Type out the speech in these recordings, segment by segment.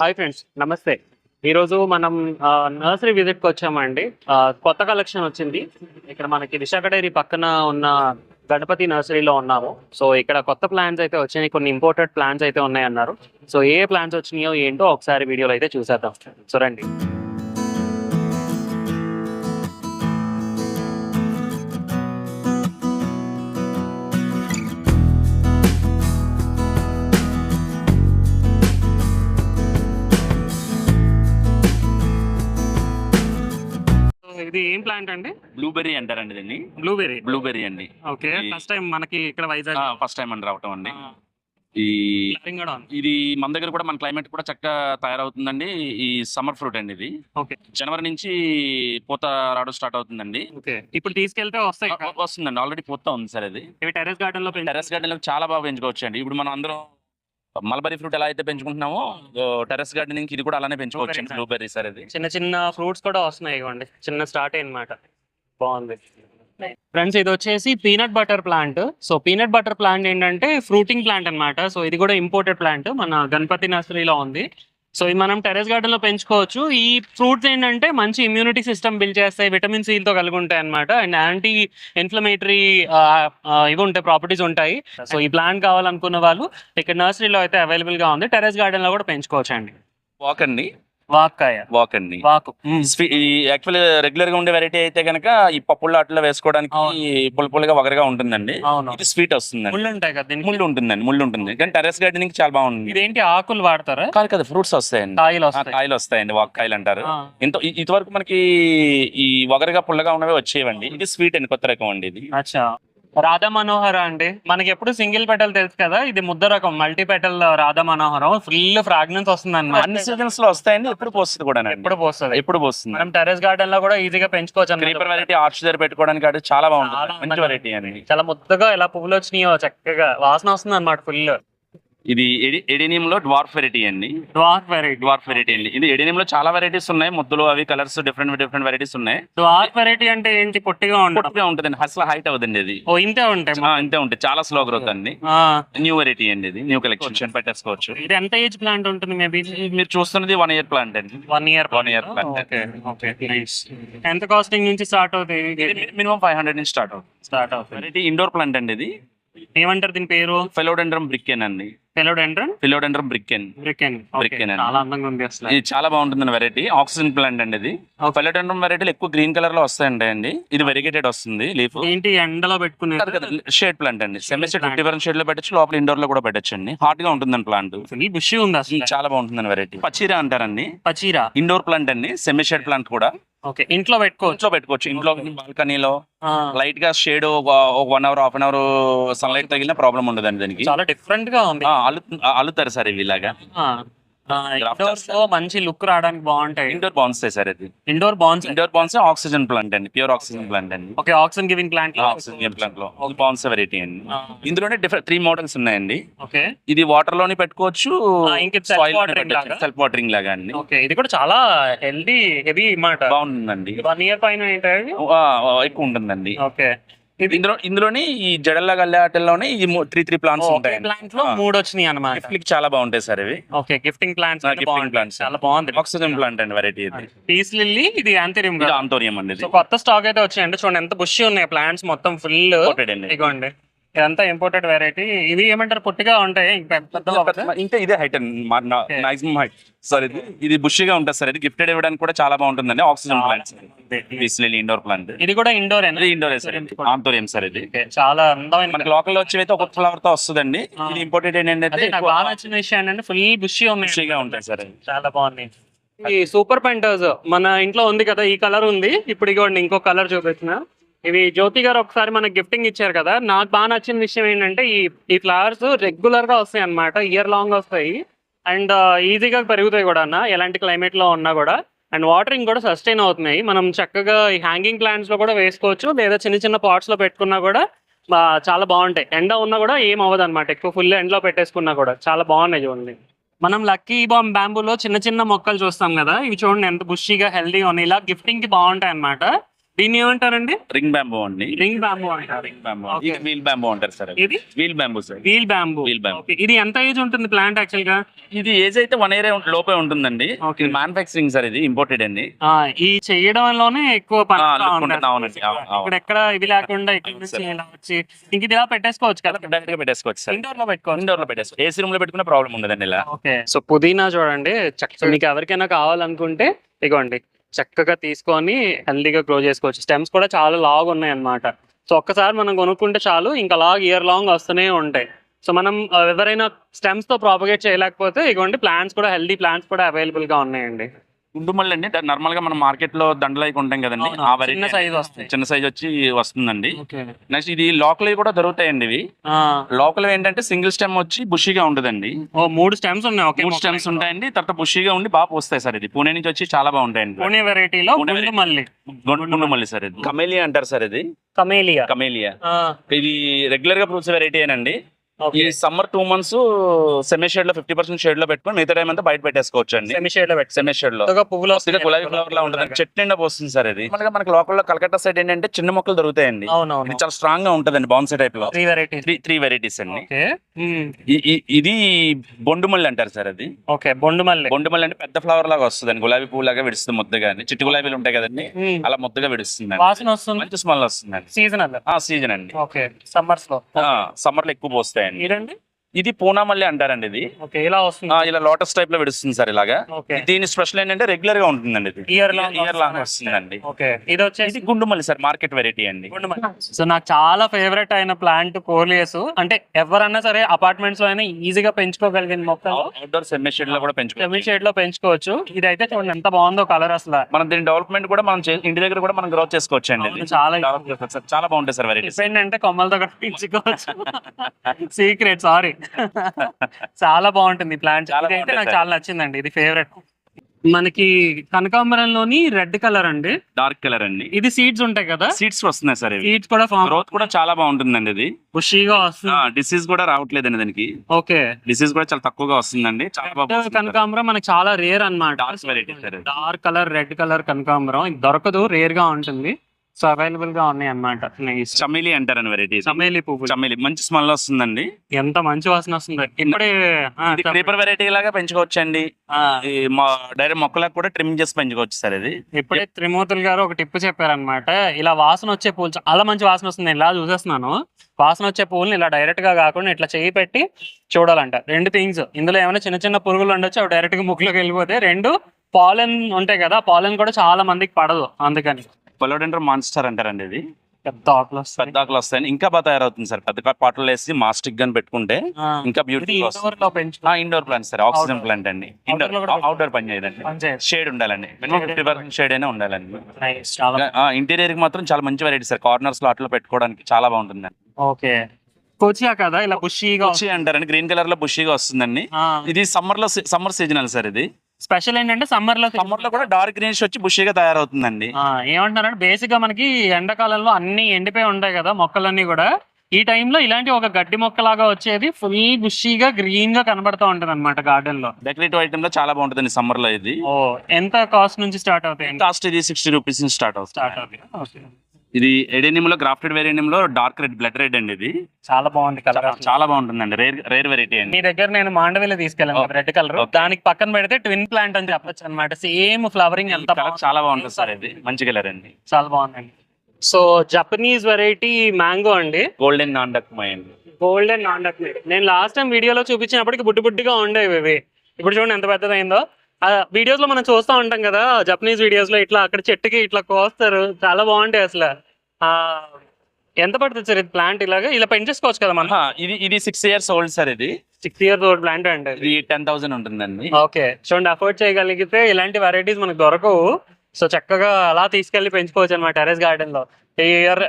Hi friends నమస్తే. ఈరోజు మనం నర్సరీ విజిట్కి వచ్చామండి. కొత్త కలెక్షన్ వచ్చింది. ఇక్కడ మనకి విశాఖ డైరీ పక్కన ఉన్న గణపతి నర్సరీలో ఉన్నాము. సో ఇక్కడ కొత్త ప్లాన్స్ అయితే వచ్చినాయి. కొన్ని ఇంపోర్టెడ్ ప్లాన్స్ అయితే ఉన్నాయి అన్నారు సో ఏ ప్లాన్స్ వచ్చినాయో ఏంటో ఒకసారి వీడియోలో అయితే చూసేద్దాం. సో రండి. బ్లూబెర్రీ అంటారండి దీన్ని? బ్లూబెర్రీ బ్లూబెర్రీ అండి. ఓకే ఫస్ట్ టైం మనకి ఇక్కడ వైజాగ్. ఫస్ట్ టైం అండి రావటం అండి. ఈ ఇది మన దగ్గర కూడా మన క్లైమేట్ కూడా చక్కగా తయారవుతుందండి. ఈ సమ్మర్ ఫ్రూట్ అండి ఇది. ఓకే. జనవరి నుంచి పూత రావడం స్టార్ట్ అవుతుందండి. ఇప్పుడు తీసుకెళ్తే వస్తాయి వస్తుందండి. ఆల్రెడీ పూత ఉంది సార్ ఇది టెరెస్ గార్డెన్లో టెరెస్ గార్డెన్లో చాలా బాగా పెంచుకోవచ్చు అండి ఇప్పుడు మనం అందరం మల్బరీ ఫ్రూట్ ఎలా అయితే పెంచుకుంటున్నామో టెరెస్ గార్డెనింగ్ ఇది కూడా అలానే పెంచుకోవచ్చు అండి బ్లూబెర్రీ సార్ ఇది చిన్న చిన్న ఫ్రూట్స్ కూడా వస్తున్నాయి ఇవ్వండి. చిన్న స్టార్ట్ అన్నమాట. బాగుంది. ఫ్రెండ్స్ ఇది వచ్చేసి peanut butter plant. So peanut butter plant ఏంటంటే ఫ్రూటింగ్ ప్లాంట్ అన్నమాట. సో ఇది కూడా ఇంపోర్టెడ్ ప్లాంట్ మన గణపతి నర్సరీలో ఉంది. సో ఇది మనం టెరెస్ గార్డెన్లో పెంచుకోవచ్చు. ఈ ఫ్రూట్స్ ఏంటంటే మంచి ఇమ్యూనిటీ సిస్టమ్ బిల్డ్ చేస్తాయి విటమిన్తో కలిగి ఉంటాయి అనమాట అండ్ యాంటీ ఇన్ఫ్లమేటరీ ఇవి ఉంటాయి ప్రాపర్టీస్ ఉంటాయి. సో ఈ ప్లాంట్ కావాలనుకున్న వాళ్ళు ఇక్కడ నర్సరీలో అయితే అవైలబుల్గా ఉంది. టెరెస్ గార్డెన్లో కూడా పెంచుకోవచ్చు అండి. వాక్ వాక్. అండి వాకు యాక్చువల్ రెగ్యులర్గా ఉండే వెరైటీ అయితే కనుక ఈ పప్పుల్లో అట్లా వేసుకోవడానికి పుల్ల పుల్లగా వగరగా ఉంటుందండి. ఇది స్వీట్ వస్తుందండి. ముళ్ళు ఉంటాయి కదా ముళ్ళు ఉంటుందండి ముళ్ళు ఉంటుంది. కానీ టెరెస్ గార్డెనింగ్ చాలా బాగుంటుంది ఇదేంటి ఆకులు వాడతారా? కాదు కదా ఫ్రూట్స్ వస్తాయండి. కాయలు కాయలు వస్తాయండి వాక్ కాయలు అంటారు ఇంత ఇంతవరకు మనకి ఈ వగరగా పుల్లగా ఉన్నవి వచ్చేవండి. ఇది స్వీట్ అండి కొత్త రకం అండి ఇది. అచ్చా. రాధా మనోహర అండి. మనకి ఎప్పుడు సింగిల్ పెటల్ తెలుసు కదా? ఇది ముద్ద రకం మల్టీ పెటల్ రాధా మనోహరం. ఫుల్ ఫ్రాగ్రెన్స్ వస్తుంది అన్ని అనమాట సీజన్స్లో వస్తాయండి ఎప్పుడు పోస్తుంది కూడా ఎప్పుడు పోస్తుంది. ఎప్పుడు పోస్తుంది. మనం టెరెస్ గార్డెన్లో కూడా ఈజీగా పెంచుకోవచ్చు క్రీపర్. వెరైటీ ఆర్చ్ దగ్గర పెట్టుకోవడానికి అది చాలా బాగుంటుంది. మంచి వెరైటీ అండి. చాలా ముద్దగా ఎలా పువ్వులు వచ్చినాయో చక్కగా వాసన వస్తుంది అనమాట ఫుల్ ఇది ఎడినియం లో డ్వార్ఫ్ వెరైటీ అండి. Dwarf variety. డ్వార్ఫ్ వెరైటీ అండి. ఇది ఎడినియం లో చాలా వెరైటీస్ ఉన్నాయి. ముద్దులు అవి కలర్స్ డిఫరెంట్ డిఫరెంట్ వెరైటీస్ ఉన్నాయి. డ్వార్ఫ్ వెరైటీ అంటే ఏంటి? పొట్టిగా ఉండడం పొట్టిగా ఉంటుందండి. అసలు హైట్ అవుతుంది ఇది. ఓ ఇంతే ఉంటాయి ఇంతే ఉంటుంది చాలా స్లో గ్రోత్ అండి. న్యూ వెరైటీ అండి ఇది. న్యూ కలెక్షన్ పెట్టేసుకోవచ్చు. ఇది ఎంత ఏజ్ ప్లాంట్ ఉంటుంది మేబీ ఇది మీరు చూస్తున్నది వన్ ఇయర్ ప్లాంట్ అండి. One year One year plant. Okay okay nice ఎంత కాస్టింగ్ నుంచి స్టార్ట్ అవుతాయి మినిమం ఫైవ్ హండ్రెడ్ నుంచి స్టార్ట్ అవుతుంది. స్టార్ట్ వెరైటీ ఇండోర్ ప్లాంట్ అండి ఇది. ఏమంటారు దీని పేరు? ఫెలోడెండ్రమ్ బ్రికెన్ అండి ఫెలోడెండ్రన్? బ్రికెన్. చాలా అందంగా ఉంది అసలు. ఇది చాలా బాగుంటుంది వెరైటీ ఆక్సిజన్ ప్లాంట్ అండి ఇది. ఫెలోడెండ్రమ్ వెరైటీలు ఎక్కువ గ్రీన్ కలర్లో వస్తాయండి అండి. ఇది వెరిగేటెడ్ వస్తుంది లీఫ్ ఏంటి ఎండలో పెట్టుకునే షేడ్ ప్లాంట్ అండి. సెమీ షేడ్ డిఫరెంట్ షేడ్లో పెట్టచ్చు లోపల ఇండోర్లో కూడా పెట్టచ్చు అండి. హాట్గా ఉంటుందండి ప్లాంట్ బుషి ఉంది అసలు. చాలా బాగుంటుందండి వెరైటీ పచ్చీరా అంటారండి. పచీరా? ఇండోర్ ప్లాంట్ అండి సెమీ షేడ్ ప్లాంట్ కూడా. ఓకే ఇంట్లో పెట్టుకోవచ్చు. ఇంట్లో పెట్టుకోవచ్చు. ఇంట్లో బాల్కనీలో లైట్గా షేడ్ ఒక one hour half an hour sunlight తగిలిన ప్రాబ్లం ఉండదండి దానికి. చాలా డిఫరెంట్గా ఉంది. అల్లుతారు సార్ ఇవి ఇలాగా. లో మంచి లుక్ రావడానికి బాగుంటాయి. ఇండోర్ బాన్సాయి సార్ ఇది. Indoor bonsai indoor bonsai oxygen plant అండి. ప్యూర్ ఆక్సిజన్ ప్లాంట్ అండి. Okay oxygen giving plant oxygen ప్లాంట్లో. బాన్స్ వెరైటీ అండి. ఇందులోనే డిఫరెంట్ త్రీ మోడల్స్ ఉన్నాయండి. ఓకే ఇది వాటర్లోని పెట్టుకోవచ్చు? సెల్ఫ్ వాటరింగ్ లాగా? అండి. ఓకే ఇది కూడా చాలా హెల్దీ హెవీ మాట. బాగుంటుందండి వన్ ఇయర్ పైన ఎక్కువ ఉంటుందండి. ఓకే ఇందులో ఇందులోనే ఈ జడల్లా గల్లే ఆటల్లోనే ఈ త్రీ త్రీ ప్లాంట్స్ ఉంటాయి ప్లాంట్లో మూడు వచ్చినాయి అన్నమాట. గిఫ్ట్ చాలా బాగుంటాయి సార్ ఇవి. Okay gifting plants gifting plants. చాలా బాగుంది. ఆక్సిజన్ ప్లాంట్ అండి వెరైటీ ఇది. పీస్ లిల్లీ ఇది ఇది ఆంతోరియం అండి కొత్త స్టాక్ అయితే వచ్చాయండి. చూడండి ఎంత బుషి ఉన్నాయి ప్లాంట్స్ మొత్తం ఫుల్. ఇగోండి. ఇదంతా ఇంపోర్టెడ్ వెరైటీ ఇవి ఏమంటారు? పొట్టిగా ఉంటాయి? ఇంకా ఇదే హైట్ అండి. మాక్సిమం హైట్ సార్ ఇది ఇది బుషిగా ఉంటుంది సార్. ఇది గిఫ్టెడ్ ఇవ్వడానికి కూడా చాలా బాగుంటుందండి. ఆక్సిజన్ ప్లాంట్స్ ఇండోర్ ప్లాంట్ ఇది కూడా ఇండోర్ ఇండోర్ సార్ ఇది ఆంతోరియం సార్. ఇది. చాలా అందమైన మనకి లోకల్ వచ్చి అయితే ఒక ఫ్లవర్తో వస్తుందండి. ఇది ఇంపోర్టెడ్ ఏంటంటే నాకు బాగా నచ్చిన విషయం ఏంటంటే ఫుల్ బుషి బుషిగా ఉంటాయి సార్. చాలా బాగున్నాయి. ఈ సూపర్ పెంటర్స్ మన ఇంట్లో ఉంది కదా ఈ కలర్ ఉంది. ఇప్పుడు ఇగోండి ఇంకో కలర్ చూపించిన ఇవి జ్యోతి గారు ఒకసారి మనకి గిఫ్టింగ్ ఇచ్చారు కదా. నాకు బాగా నచ్చిన విషయం ఏంటంటే ఈ ఈ ఫ్లవర్స్ రెగ్యులర్గా వస్తాయి అన్నమాట. ఇయర్ లాంగ్ వస్తాయి. అండ్ ఈజీగా uh, పెరుగుతాయి కూడా అన్న. ఎలాంటి క్లైమేట్లో ఉన్నా కూడా. అండ్ వాటరింగ్ కూడా సస్టైన్ అవుతున్నాయి. మనం చక్కగా ఈ హ్యాంగింగ్ ప్లాంట్స్లో కూడా వేసుకోవచ్చు. లేదా చిన్న చిన్న పాట్స్లో పెట్టుకున్నా కూడా చాలా బాగుంటాయి. ఎండ ఉన్నా కూడా ఏం అవ్వదు అనమాట ఎక్కువ ఫుల్ ఎండలో పెట్టేసుకున్నా కూడా. చాలా బాగున్నాయి చూడండి. మనం లక్కీ బామ్ బ్యాంబూలో చిన్న చిన్న మొక్కలు చూస్తాం కదా. ఇవి చూడండి ఎంత బుషీగా హెల్దీగా ఉన్నాయి. ఇలా గిఫ్టింగ్కి బాగుంటాయి అన్నమాట. దీన్ని ఏమంటారండి? రింగ్ బ్యాంబూ అండి. రింగ్ బ్యాంబూ అంటారు. Ring bamboo. ఇది వీల్ బ్యాంబూ అంటారు సార్ ఇది? Wheel bamboo sir. Wheel bamboo Wheel bamboo. ఇది ఎంత ఏజ్ ఉంటుంది ప్లాంట్ యాక్చువల్గా? ఇది ఏజ్ అయితే వన్ ఇయర్ లోపే ఉంటుందండి. మ్యానుఫాక్చరింగ్ సార్ ఇది ఇంపోర్టెడ్ అండి. ఆ, ఈ చేయడంలోనే ఎక్కువ. ఇక్కడ ఎక్కడ ఇవి లేకుండా ఇక్కడ అవును, నుంచి sir. ఇలా వచ్చి ఇంక ఇది ఇలా పెట్టేసుకోవచ్చు కదా? డైరెక్ట్గా పెట్టేసుకోవచ్చు సార్. ఇండోర్లో పెట్టుకోవచ్చు. ఇండోర్లో పెట్టేసుకోవచ్చు ఏసీ రూమ్లో పెట్టుకునే ప్రాబ్లం ఉండదండి ఇలా. ఓకే సో పుదీనా చూడండి. చక్కగా మీకు ఎవరికైనా కావాలనుకుంటే ఇగోండి. చక్కగా తీసుకొని హెల్దీగా గ్రో చేసుకోవచ్చు. స్టెమ్స్ కూడా చాలా లాగ్ ఉన్నాయి అన్నమాట సో ఒక్కసారి మనం కొనుక్కుంటే చాలు ఇంకా లాగ్ ఇయర్ లాంగ్ వస్తూనే ఉంటాయి. సో మనం ఎవరైనా స్టెమ్స్తో ప్రాపగేట్ చేయలేకపోతే ఇగోండి ప్లాంట్స్ కూడా హెల్దీ ప్లాంట్స్ కూడా అవైలబుల్గా ఉన్నాయండి. గుండు మళ్ళీ అండి నార్మల్గా మనం మార్కెట్లో దండలు అయి ఉంటాం కదండి. అవును, ఆ చిన్న variety. size వస్తాయి. చిన్న సైజ్ వచ్చి వస్తుందండి. ఓకే. నెక్స్ట్ ఇది లోకల్ కూడా దొరుకుతాయండి ఇవి. లోకల్ ఏంటంటే సింగిల్ స్టెమ్ వచ్చి బుషిగా ఉంటుందండి. ఓ మూడు స్టెమ్స్ ఉన్నాయి. ఓకే మూడు స్టెమ్స్ ఉంటాయండి. తర్వాత బుషిగా ఉండి బాగా పోస్తాయి సార్ ఇది. పూణే నుంచి వచ్చి చాలా బాగుంటాయండి. పూణే వెరైటీలో పూణే గుండు మల్లి గుండు గుండు మళ్ళీ సార్ ఇది. కమేలియా అంటారు సార్ ఇది? కమేలియా. కమేలియా. ఇది రెగ్యులర్గా ఫ్రూట్స్ వెరైటీ అండి ఈ సమ్మర్ టూ మంత్స్ సెమీ షేడ్లో ఫిఫ్టీ పర్సెంట్ షేడ్లో పెట్టుకొని మిగతా టైం అంతా బయట పెట్టేసుకోవచ్చు అండి. సెమీ షేడ్లో పెట్టి సెమీ షేడ్లో. పువ్వులు గులాబీ ఫ్లవర్ లా ఉంటుంది చెట్టు నిండా పోస్తుంది సార్ ఇది. మనకి మనకి లోకల్లో కలకత్తా సైడ్ ఏంటంటే చిన్న మొక్కలు దొరుకుతాయండి. ఇది చాలా స్ట్రాంగ్గా ఉంటదండి బౌన్సీ టైప్లో త్రీ వెరైటీస్ త్రీ వెరైటీస్ అండి. ఈ- ఇది బొండుమల్లి అంటారు సార్ అది. ఓకే బొండు మల్లి. బొండుమల్లి అంటే పెద్ద ఫ్లవర్ లాగా వస్తుందండి. గులాబీ పువ్వు లాగా విడుస్తుంది ముద్దగా. అండి చిట్టు గులాబీలు ఉంటాయి కదండి. మ్మ్. అలా ముద్దగా విడుస్తుంది వాసన వస్తుంది? మంచి స్మెల్ వస్తుందండి. సీజనల్ ఆ సీజన్ అండి. ఓకే సమ్మర్స్లో. సమ్మర్లో ఎక్కువ పోస్తాయండి ఇదండి ఇది పూనామల్లి అంటారండి ఇది. ఓకే ఇలా వస్తుంది. ఆ, ఇలా లోటస్ టైప్లో విడుస్తుంది సార్ ఇలాగా. ఓకే. దీని స్పెషల్ ఏంటంటే రెగ్యులర్గా ఉంటుందండి ఇది. ఇయర్ లాంగ్ ఇయర్ లాంగ్ వస్తుందండి. ఓకే ఇది వచ్చేసి ఇది గుండుమల్లి సార్ మార్కెట్ వెరైటీ అండి. సో నాకు చాలా ఫేవరెట్ అయిన ప్లాంట్ కోర్లియస్. అంటే ఎవరన్నా సరే అపార్ట్మెంట్స్లో అయినా ఈజీగా పెంచుకోగలిగిన మొక్కలు అవుట్డోర్ సెమీ షేడ్లో కూడా సెమీ పెంచుకోవచ్చు షేడ్లో పెంచుకోవచ్చు. ఇదైతే చూడండి ఎంత బాగుందో కలర్ అసలు. మనం దీని డెవలప్మెంట్ కూడా మనం చే- ఇంటి దగ్గర కూడా మనం గ్రోత్ చేసుకోవచ్చు అండి అవును, చాలా చాలా బాగుంటాయి సార్ వెరైటీస్ డిపెండ్ అంటే కొమ్మలతో కూడా పెంచుకోవచ్చు సీక్రెట్ సారీ చాలా బాగుంటుంది ఇదైతే బాగుంటాయి నాకు. చాలా నచ్చిందండి. ఇది ఫేవరెట్ మనకి కనకాంబరంలోని రెడ్ కలర్ అండి. డార్క్ కలర్ అండి. ఇది సీడ్స్ ఉంటాయి కదా? సీడ్స్ వస్తున్నాయి సార్ సీడ్స్ కూడా ఫామ్ గ్రోత్ కూడా చాలా బాగుంటుందండి ఇది. ఖుషీగా వస్తుంది. డిసీజ్ కూడా రావట్లేదండి దానికి. ఓకే. డిసీజ్ కూడా చాలా తక్కువగా వస్తుందండి. కనకాంబరం మనకి చాలా రేర్ ఇది. డార్క్ కలర్ రెడ్ కలర్ కనకాంబరం. ఇది దొరకదు రేర్గా ఉంటుంది. సో అవైలబుల్గా ఉన్నాయి అన్నమాట చమేలి అంటారని వెరైటీ చమేలి పువ్వు చమేలి మంచి స్మెల్ వస్తుందండి. ఎంత మంచి వాసన వస్తుంది. ఇప్పుడే. క్రీపర్ వెరైటీ లాగా పెంచుకోవచ్చండి. ఈ మా డైరెక్ట్ మొక్కలకు కూడా ట్రిమ్ చేసి పెంచుకోవచ్చు సార్ ఇది. ఇప్పుడే త్రిమూర్తులు గారు ఒక టిప్ చెప్పారనమాట ఇలా వాసన వచ్చే పూలు చాలా మంచి వాసన వస్తుంది. ఇలా చూసేస్తున్నాను. వాసన వచ్చే పూలని ఇలా డైరెక్ట్గా కాకుండా ఇట్లా చేయి పెట్టి చూడాలంట. రెండు థింగ్స్ ఇందులో ఏమైనా చిన్న చిన్న పురుగులు ఉండొచ్చు. అవి డైరెక్ట్గా ముక్కులోకి వెళ్ళిపోతే రెండు. పాలెన్ ఉంటాయి కదా పాలెన్ కూడా చాలా మందికి పడదు. అందుకని. పొలోడెండ్రో మాన్స్టర్ అంటారండి ఇది. పెద్ద ఆకులు వస్తాయి. పెద్ద ఆకులు వస్తాయని. ఇంకా బాగా తయారవుతుంది సార్. పెద్ద పాటలు వేసి మాస్టిక్ గన్ పెట్టుకుంటే ఇంకా beautiful indoor plant sir. Oxygen. Plant అండి. ఇండోర్ అవుట్డోర్ పని చేయదండి. షేడ్ ఉండాలండి. Okay. ఫిఫ్టీ పర్సెంట్ షేడ్ అయినా ఉండాలండి. ఇంటీరియర్కి మాత్రం చాలా మంచి వెరైటీ సార్. కార్నర్స్లో అట్లా పెట్టుకోవడానికి చాలా బాగుంటుంది. ఓకే. కోచియా కదా ఇలా బుషీగా బుషి అంటారండి. గ్రీన్ కలర్లో బుషిగా వస్తుందండి. ఇది సమ్మర్లో సమ్మర్ సీజనల్ సార్ ఇది. స్పెషల్ ఏంటంటే సమ్మర్లో సమ్మర్లో కూడా డార్క్ గ్రీనిష్ వచ్చి బుషిగా తయారవుతుందండి. ఏమంటున్నారంటే బేసిక్గా మనకి ఎండాకాలంలో అన్ని ఎండిపోయి ఉంటాయి కదా మొక్కలన్నీ కూడా. ఈ టైంలో ఇలాంటి ఒక గడ్డి మొక్కలాగా వచ్చేది ఫుల్ బుషీగా గ్రీన్గా కనబడుతూ ఉంటది అనమాట గార్డెన్లో. డెకరేటివ్ ఐటమ్లో చాలా బాగుంటుంది సమ్మర్లో ఇది. ఎంత కాస్ట్ నుంచి స్టార్ట్ అవుతాయి? కాస్ట్ ఇది సిక్స్టీ రూపీస్ నుంచి స్టార్ట్ స్టార్ట్ అవుతుంది అవుతాయి. Okay. ఇది ఎడెనిమ్లో గ్రాఫ్టెడ్ వేరియనియం లో డార్క్ రెడ్ బ్లడ్ రెడ్ అండి ఇది. చాలా బాగుంది కలర్ చాలా బాగుంటుందండి. రేర్ రేర్ వెరైటీ అండి. మీ దగ్గర నేను మాండవిలో తీసుకెళ్ళాను. Red colour. దానికి పక్కన పెడితే ట్విన్ ప్లాంట్ అని చెప్పొచ్చు అనమాట సేమ్ ఫ్లవరింగ్ ఎంత. చాలా బాగుంటుంది సార్ ఇది. మంచి కలర్ అండి. చాలా బాగుందండి. సో జపనీస్ వెరైటీ మ్యాంగో అండి. గోల్డెన్ నాన్ డక్మై అండి. గోల్డెన్ నాన్ నేను లాస్ట్ టైం వీడియోలో చూపించినప్పటికి బుడ్డి బుడ్డిగా ఉండేవి ఇవి. ఇప్పుడు చూడండి ఎంత పెద్దదైందో. వీడియోస్లో మనం చూస్తూ ఉంటాం కదా జపనీస్ వీడియోస్లో ఇట్లా అక్కడ చెట్టుకి ఇట్లా కోస్తారు చాలా బాగుంటాయి అసలు. ఆ ఎంత పడుతుంది సార్ ఇది ప్లాంట్ ఇలాగా? ఇలా పెంచేసుకోవచ్చు కదా మనం. ఇది ఇది సిక్స్ ఇయర్స్ ఓల్డ్ సార్ ఇది. సిక్స్ ఇయర్స్ ఓల్డ్ ప్లాంట్ అంటే ఇది టెన్ థౌసండ్ ఉంటుందండి. ఓకే చూడండి అఫోర్డ్ చేయగలిగితే ఇలాంటి వెరైటీస్ మనకు దొరకవు. సో చక్కగా అలా తీసుకెళ్ళి పెంచుకోవచ్చు అనమాట టెరెస్ గార్డెన్లో. ఇయర్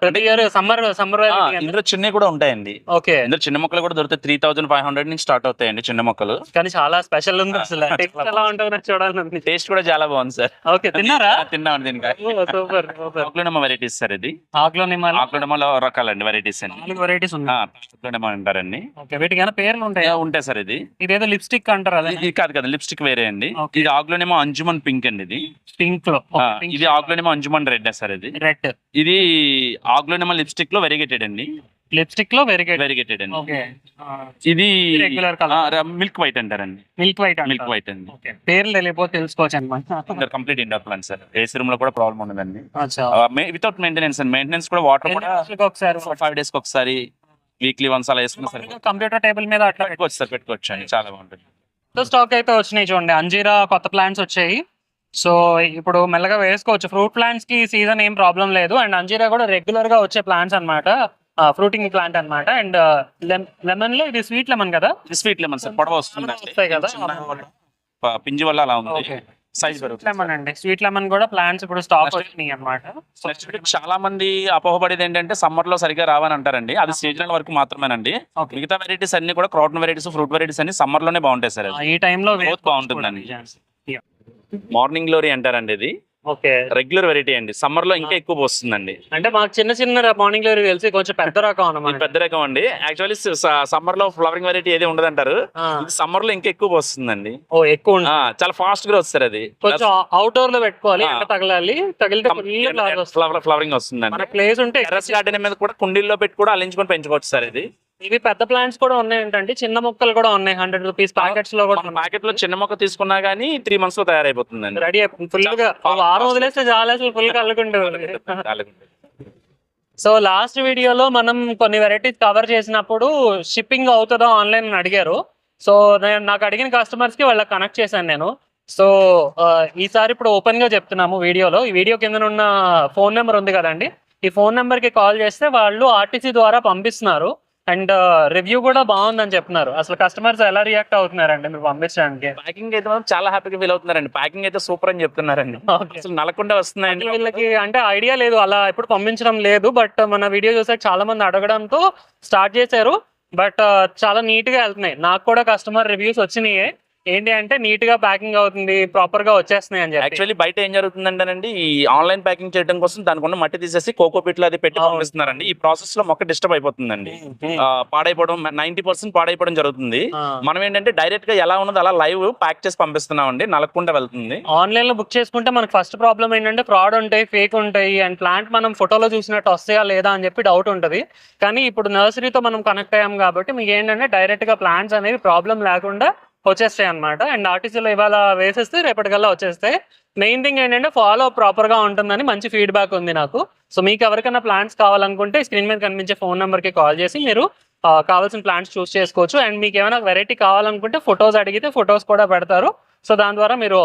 ప్రతి ఇయర్ సమ్మర్ సమ్మర్ ఇందులో చిన్నవి కూడా ఉంటాయండి. ఓకే. ఇందులో చిన్న మొక్కలు కూడా దొరుకుతాయి త్రీ థౌసండ్ ఫైవ్ హండ్రెడ్ నుంచి స్టార్ట్ అవుతాయండి చిన్న మొక్కలు. కానీ చాలా స్పెషల్ ఉంది అసలు. టేస్ట్ ఎలా ఉంటుందో నాకు చూడాలని టేస్ట్ కూడా చాలా బాగుంది సార్ ఓకే తిన్నారా? తిన్నాం దీనికి సూపర్ వెరైటీస్ సార్ ఇది. ఆకులో నిమ్మలు ఆకులోనమ్మలో రకాలండి వెరైటీస్ అండి నాలుగు వెరైటీస్ ఉన్నాయి. ఆకులోనమ్మ అంటారండి. ఓకే వీటికి పేర్లు ఉంటాయా? ఉంటాయి సార్ ఇది. ఇదేదో లిప్స్టిక్ అంటారు అదే ఇది కాదు కదా లిప్స్టిక్ వేరే అండి. ఇది ఆకులోనేమో అంజుమన్ పింక్ అండి ఇది. పింక్లో. ఇది ఆకులోనేమో అంజుమన్ రెడ్ సార్ ఇది. రెడ్ ఇది ఆకులోనేమో లిప్స్టిక్లో వెరిగేటెడ్ అండి. లిప్స్టిక్లో వెరిగేట్ వెరిగేటెడ్ అండి. ఓకే. ఇది colour. మిల్క్ వైట్ అంటారండి. మిల్క్ వైట్ మిల్క్ వైట్ అండి. పేర్లు తెలియకపోతే తెలుసుకోవచ్చు అనమాట complete indoor plant sir AC రూమ్లో కూడా ప్రాబ్లం ఉండదండి. వితౌట్ మెయింటెనెన్స్ అండి. మెయింటెనెన్స్ కూడా వాటర్ కూడా ఒకసారి ఫైవ్ డేస్కి ఒకసారి వీక్లీ వన్స్ అలా వేసుకున్నా సరే కంప్యూటర్ టేబుల్ మీద అట్లా పెట్టుకోవచ్చు సార్ పెట్టుకోవచ్చు అండి. చాలా బాగుంటుంది. స్టాక్ అయితే వచ్చినాయి చూడండి. అంజీరా కొత్త ప్లాంట్స్ వచ్చాయి. సో ఇప్పుడు మెల్లగా వేసుకోవచ్చు. ఫ్రూట్ ప్లాంట్స్కి సీజన్ ఏం ప్రాబ్లం లేదు. అండ్ అంజీరా కూడా రెగ్యులర్గా వచ్చే ప్లాంట్స్ అన్నమాట. ఫ్రూటింగ్ ప్లాంట్ అన్నమాట. అండ్ లెమన్లో ఇది స్వీట్ లెమన్ కదా? Sweet lemon sir. పొడవ వస్తుంది వస్తాయి కదా? పింజి వల్ల అలా ఉంది. సైజ్ స్వీట్ లెమన్ అండి. స్వీట్ లెమన్ కూడా ప్లాంట్స్ ఇప్పుడు స్టాక్ వచ్చినాయి అన్నమాట. నెక్స్ట్ చాలా మంది అపోహపడేది ఏంటంటే సమ్మర్లో సరిగా రావని అంటారండి అది సీజనల్ వరకు మాత్రమేనండి. మిగతా వెరైటీస్ అన్ని కూడా క్రౌన్ వెరైటీస్ ఫ్రూట్ వెరైటీస్ అన్ని సమ్మర్లోనే బాగుంటాయి సార్ ఈ టైంలో బాగుంటుందండి. మార్నింగ్ గ్లోరీ అంటారండి ఇది. ఓకే. రెగ్యులర్ వెరైటీ అండి. సమ్మర్లో ఇంకా ఎక్కువ వస్తుందండి. అంటే మాకు చిన్న చిన్న మార్నింగ్లో తెలిసి కొంచెం పెద్ద రకం అన్నమాట. పెద్ద రకం అండి. యాక్చువల్లీ సమ్మర్లో ఫ్లవరింగ్ వెరైటీ ఏది ఉండదు అంటారు సమ్మర్లో ఇంకా ఎక్కువ వస్తుందండి. ఓ ఎక్కువ చాలా ఫాస్ట్గా వస్తుంది అది. కొంచెం అవుట్డోర్లో పెట్టుకోవాలి. ఎండ తగలాలి తగిలితే. ఫ్లవర్ ఫ్లవరింగ్ వస్తుందండి. ప్లేస్ ఉంటే టెర్రస్ గార్డెన్ మీద కూడా కుండీల్లో పెట్టి కూడా అల్లించుకొని పెంచుకోవచ్చు సార్ ఇది. ఇవి పెద్ద ప్లాంట్స్ కూడా ఉన్నాయి ఏంటంటే చిన్న మొక్కలు కూడా ఉన్నాయి. హండ్రెడ్ రూపీస్ ప్యాకెట్స్లో కూడా ప్యాకెట్లో చిన్న మొక్క తీసుకున్నా గానీ త్రీ మంత్స్లో తయారైపోతుందండి. రెడీ ఫుల్గా వారం వదిలేస్తే చాలా అసలు ఫుల్గా అల్లుకుంటుంది సో లాస్ట్ వీడియోలో మనం కొన్ని వెరైటీస్ కవర్ చేసినప్పుడు షిప్పింగ్ అవుతుందా ఆన్లైన్ అని అడిగారు. సో నేను నాకు అడిగిన కస్టమర్స్కి వాళ్ళకి కనెక్ట్ చేశాను నేను. సో ఈసారి ఇప్పుడు ఓపెన్గా చెప్తున్నాము వీడియోలో ఈ వీడియో కింద ఉన్న ఫోన్ నెంబర్ ఉంది కదండి. ఈ ఫోన్ నెంబర్కి కాల్ చేస్తే వాళ్ళు ఆర్టీసీ ద్వారా పంపిస్తున్నారు. అండ్ రివ్యూ కూడా బాగుందని చెప్తున్నారు. అసలు కస్టమర్స్ ఎలా రియాక్ట్ అవుతున్నారండి మీరు పంపించడానికి? ప్యాకింగ్ అయితే మాత్రం చాలా హ్యాపీగా ఫీల్ అవుతున్నారండి. ప్యాకింగ్ అయితే సూపర్ అని చెప్తున్నారండి. అసలు నలకుండా వస్తున్నాయండి వీళ్ళకి అంటే ఐడియా లేదు. అలా ఎప్పుడు పంపించడం లేదు. బట్ మన వీడియో చూసాక చాలా మంది అడగడంతో స్టార్ట్ చేశారు. బట్ చాలా నీట్గా వెళ్తున్నాయి. నాకు కూడా కస్టమర్ రివ్యూస్ వచ్చినాయి. ఏంటి అంటే నీట్గా ప్యాకింగ్ అవుతుంది ప్రాపర్గా వచ్చేస్తున్నాయి అని చెప్పి. యాక్చువల్లీ బయట ఏం జరుగుతుందంటేనండి ఈ ఆన్లైన్ ప్యాకింగ్ చేయడం కోసం దానికి ఉన్న మట్టి తీసేసి కోకో పిట్లు అది పెట్టి. పంపిస్తున్నారండి. ఈ ప్రాసెస్లో మొక్క డిస్టర్బ్ అయిపోతుందండి. పాడైపోవడం నైన్టీ పర్సెంట్ పాడైపోవడం జరుగుతుంది. మనం ఏంటంటే డైరెక్ట్గా ఎలా ఉన్నదో అలా లైవ్ ప్యాక్ చేసి పంపిస్తున్నామండి. నలగకుండా వెళ్తుంది. ఆన్లైన్లో బుక్ చేసుకుంటే మనకు ఫస్ట్ ప్రాబ్లం ఏంటంటే ఫ్రాడ్ ఉంటాయి ఫేక్ ఉంటాయి అండ్ ప్లాంట్ మనం ఫోటోలో చూసినట్టు వస్తాయా లేదా అని చెప్పి డౌట్ ఉంటుంది. కానీ ఇప్పుడు నర్సరీతో మనం కనెక్ట్ అయ్యాం కాబట్టి మీకు ఏంటంటే డైరెక్ట్గా ప్లాంట్స్ అనేవి ప్రాబ్లం లేకుండా వచ్చేస్తాయి అనమాట అండ్ ఆర్టీసీలో ఇవాళ వేసేస్తే రేపటికల్లా వచ్చేస్తాయి. మెయిన్ థింగ్ ఏంటంటే ఫాలో ప్రాపర్గా ఉంటుందని మంచి ఫీడ్బ్యాక్ ఉంది నాకు. సో మీకు ఎవరికైనా ప్లాంట్స్ కావాలనుకుంటే స్క్రీన్ మీద కనిపించే ఫోన్ నెంబర్కి కాల్ చేసి మీరు కావాల్సిన ప్లాంట్స్ చూస్ చేసుకోవచ్చు. అండ్ మీకు ఏమైనా వెరైటీ కావాలనుకుంటే ఫొటోస్ అడిగితే ఫొటోస్ కూడా పెడతారు. సో దాని ద్వారా మీరు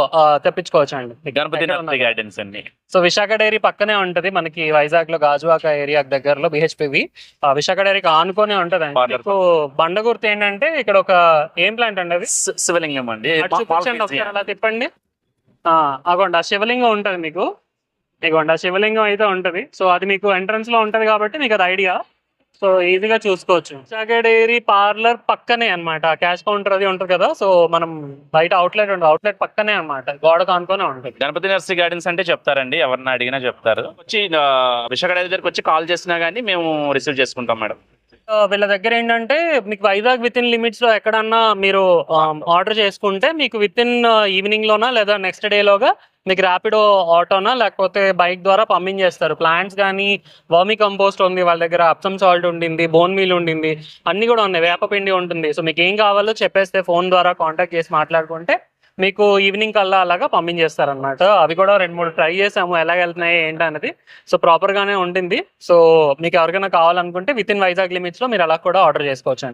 తెప్పించుకోవచ్చు అండి గణపతి గార్డెన్స్ అండి సో విశాఖ డైరీ పక్కనే ఉంటది. మనకి వైజాగ్లో గాజువాక ఏరియా దగ్గరలో బిహెచ్పివి విశాఖ డైరీకి ఆనుకొని ఉంటది బండ గుర్తు ఏంటంటే ఇక్కడ ఒక ఏం ప్లాంట్ అండి అది? శివలింగం అండి. ఒకసారి అలా తిప్పండి. అగోండి ఆ శివలింగం ఉంటది మీకు. ఇగోండి ఆ శివలింగం అయితే ఉంటది. సో అది మీకు ఎంట్రన్స్లో ఉంటది కాబట్టి మీకు అది ఐడియా సో ఈజీగా చూసుకోవచ్చు. విశాఖ డైరీ పార్లర్ పక్కనే అన్నమాట. క్యాష్ కౌంటర్ అది ఉంటది కదా సో మనం బయట అవుట్లెట్ ఉంటుంది అవుట్లెట్ పక్కనే అన్నమాట. గోడ కానుకొని ఉంటుంది. గణపతి నర్సరీ గార్డెన్స్ అంటే చెప్తారండి ఎవరిని అడిగినా చెప్తారు. వచ్చి విశాఖ డైరీ దగ్గరికి వచ్చి కాల్ చేసినా గానీ మేము రిసీవ్ చేసుకుంటాం మేడం. వీళ్ళ దగ్గర ఏంటంటే మీకు వైజాగ్ విత్ ఇన్ లిమిట్స్లో ఎక్కడన్నా మీరు ఆర్డర్ చేసుకుంటే మీకు విత్ ఇన్ ఈవినింగ్ లోనా లేదా నెక్స్ట్ డే లోగా మీకు ర్యాపిడో ఆటోనా లేకపోతే బైక్ ద్వారా పంపించేస్తారు ప్లాంట్స్ కానీ వర్మి కంపోస్ట్ ఉంది వాళ్ళ దగ్గర అప్సమ్ సాల్ట్ ఉండింది బోన్ మీల్ ఉండింది అన్నీ కూడా ఉన్నాయి. వేపపిండి ఉంటుంది. సో మీకు ఏం కావాలో చెప్పేస్తే ఫోన్ ద్వారా కాంటాక్ట్ చేసి మాట్లాడుకుంటే మీకు ఈవినింగ్ కల్లా అలాగా పంపించేస్తారనమాట అవి కూడా రెండు మూడు ట్రై చేసాము. ఎలా వెళ్తున్నాయి ఏంటి అనేది సో ప్రాపర్గానే ఉంటుంది సో మీకు ఎవరికైనా కావాలనుకుంటే విత్ ఇన్ వైజాగ్ లిమిట్స్లో మీరు అలా కూడా ఆర్డర్ చేసుకోవచ్చు